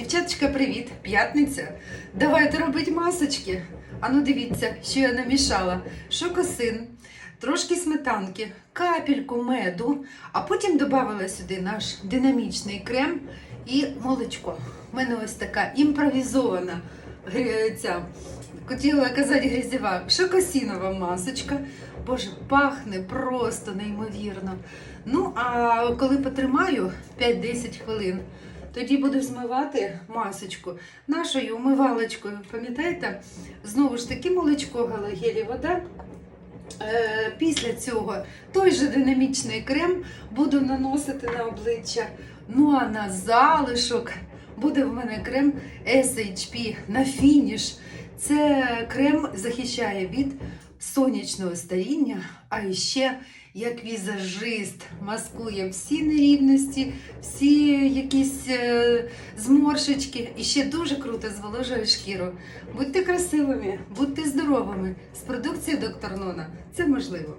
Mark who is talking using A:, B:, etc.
A: Дівчаточка, привіт! П'ятниця. Давайте робити масочки. Ану, дивіться, що я намішала. Шокосин, трошки сметанки, капельку меду, а потім додала сюди наш динамічний крем і молочко. У мене ось така імпровізована ця, хотіла казати грязєва, шокосінова масочка. Боже, пахне просто неймовірно. Ну, а коли потримаю 5-10 хвилин, тоді буду змивати масочку нашою умивалочкою. Пам'ятаєте? Знову ж таки молочко, галогелі, вода. Е, Після цього той же динамічний крем буду наносити на обличчя. Ну а на залишок буде в мене крем SHP на фініш. Це крем захищає від сонячного старіння, а ще як візажист маскує всі нерівності, всі якісь е, зморшечки і ще дуже круто зволожує шкіру. Будьте красивими, будьте здоровими. З продукції доктор Нона це можливо.